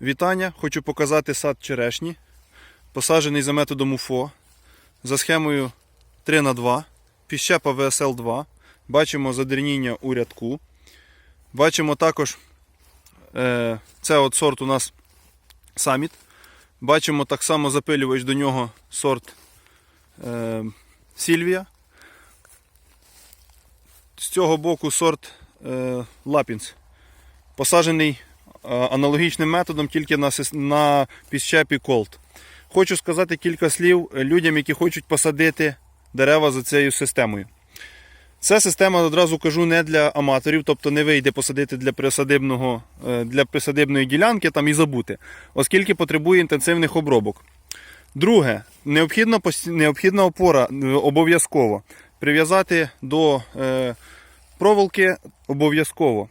Вітання! Хочу показати сад черешні, посаджений за методом УФО, за схемою 3х2, піщепа ВСЛ2. Бачимо задерніння у рядку. Бачимо також, е, це от сорт у нас саміт. Бачимо так само запилювач до нього сорт е, Сільвія. З цього боку сорт е, Лапінс. Посаджений аналогічним методом, тільки на, на піщепі Колт. Хочу сказати кілька слів людям, які хочуть посадити дерева за цією системою. Ця система, одразу кажу, не для аматорів, тобто не вийде посадити для присадибного, е, для присадибної ділянки там і забути, оскільки потребує інтенсивних обробок. Друге, необхідна, необхідна опора е, обов'язково. Прив'язати до е, проволоки обов'язково.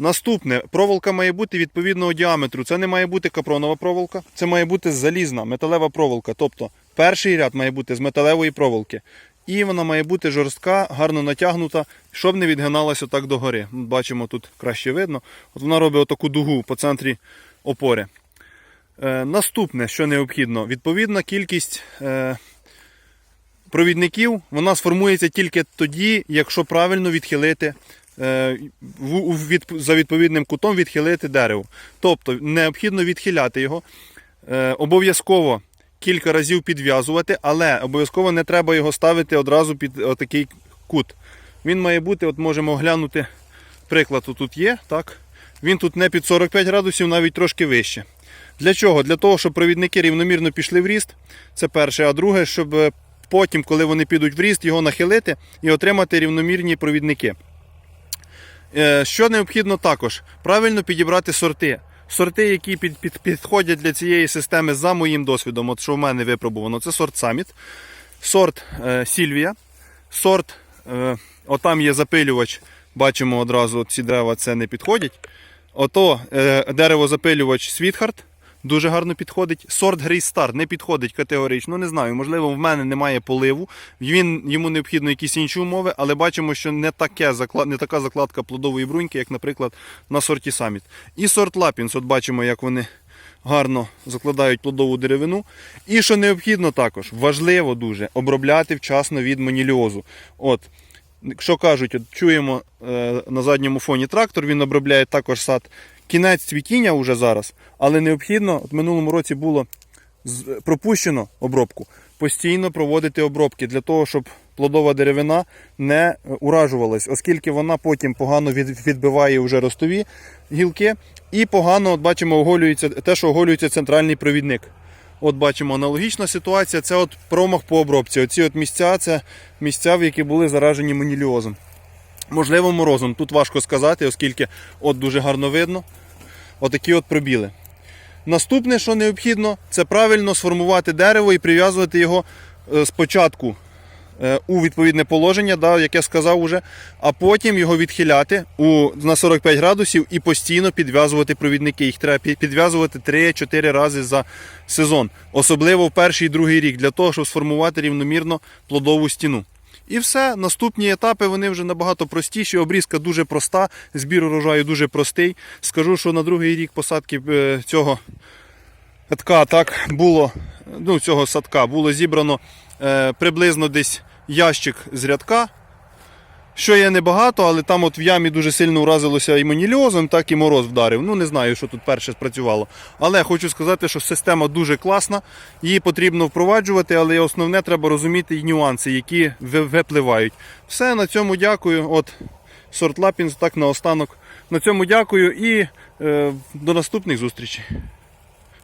Наступне, проволока має бути відповідного діаметру. Це не має бути капронова проволока, це має бути залізна металева проволока. Тобто перший ряд має бути з металевої проволоки. І вона має бути жорстка, гарно натягнута, щоб не відгиналася так догори. Бачимо, тут краще видно. От вона робить отаку дугу по центрі опори. Е, наступне, що необхідно, відповідна кількість е, провідників вона сформується тільки тоді, якщо правильно відхилити за відповідним кутом відхилити дерево. Тобто необхідно відхиляти його. Е, Обов'язково кілька разів підв'язувати, але обов'язково не треба його ставити одразу під отакий кут. Він має бути, от можемо глянути, приклад тут є, так? Він тут не під 45 градусів, навіть трошки вище. Для чого? Для того, щоб провідники рівномірно пішли в ріст. Це перше. А друге, щоб е, потім, коли вони підуть в ріст, його нахилити і отримати рівномірні провідники. Е, Що необхідно також? Правильно підібрати сорти. Сорти, які під, під, підходять для цієї системи за моїм досвідом, от що в мене випробувано, це сорт Саміт, сорт е, Сільвія, сорт, е, отам є запилювач, бачимо одразу, ці дерева це не підходять. Ото е, дерево-запилювач Світхарт дуже гарно підходить. Сорт Грей Star не підходить категорично. Не знаю, можливо, в мене немає поливу. Він, йому необхідно якісь інші умови, але бачимо, що не, таке, не така закладка плодової бруньки, як, наприклад, на сорті Саміт. І сорт Лапінс, от бачимо, як вони гарно закладають плодову деревину. І що необхідно також, важливо дуже обробляти вчасно від маніліозу. От, що кажуть, от чуємо е, на задньому фоні трактор, він обробляє також сад. Кінець цвітіння вже зараз, але необхідно, от минулому році було пропущено обробку, постійно проводити обробки для того, щоб плодова деревина не е, уражувалась, оскільки вона потім погано відбиває вже ростові гілки і погано, от бачимо, оголюється те, що оголюється центральний провідник. От бачимо аналогічна ситуація. Це от промах по обробці. Оці от місця це місця, в які були заражені маніліозом. Можливо, морозом. Тут важко сказати, оскільки от дуже гарно видно. Отакі от пробіли. Наступне, що необхідно, це правильно сформувати дерево і прив'язувати його е, спочатку е, у відповідне положення, да, як я сказав уже, а потім його відхиляти у, на 45 градусів і постійно підв'язувати провідники. Їх треба підв'язувати 3-4 рази за сезон, особливо в перший і другий рік, для того, щоб сформувати рівномірно плодову стіну. І все, наступні етапи вони вже набагато простіші. Обрізка дуже проста, збір урожаю дуже простий. Скажу, що на другий рік посадки е, цього садка так було, ну, цього садка було зібрано е, приблизно десь ящик з рядка. Що є небагато, але там от в ямі дуже сильно уразилося і маніліозом, так і мороз вдарив. Ну не знаю, що тут перше спрацювало. Але хочу сказати, що система дуже класна, її потрібно впроваджувати, але основне треба розуміти і нюанси, які випливають. Все, на цьому дякую. От сорт Лапінс, так наостанок. На цьому дякую і е, до наступних зустрічей.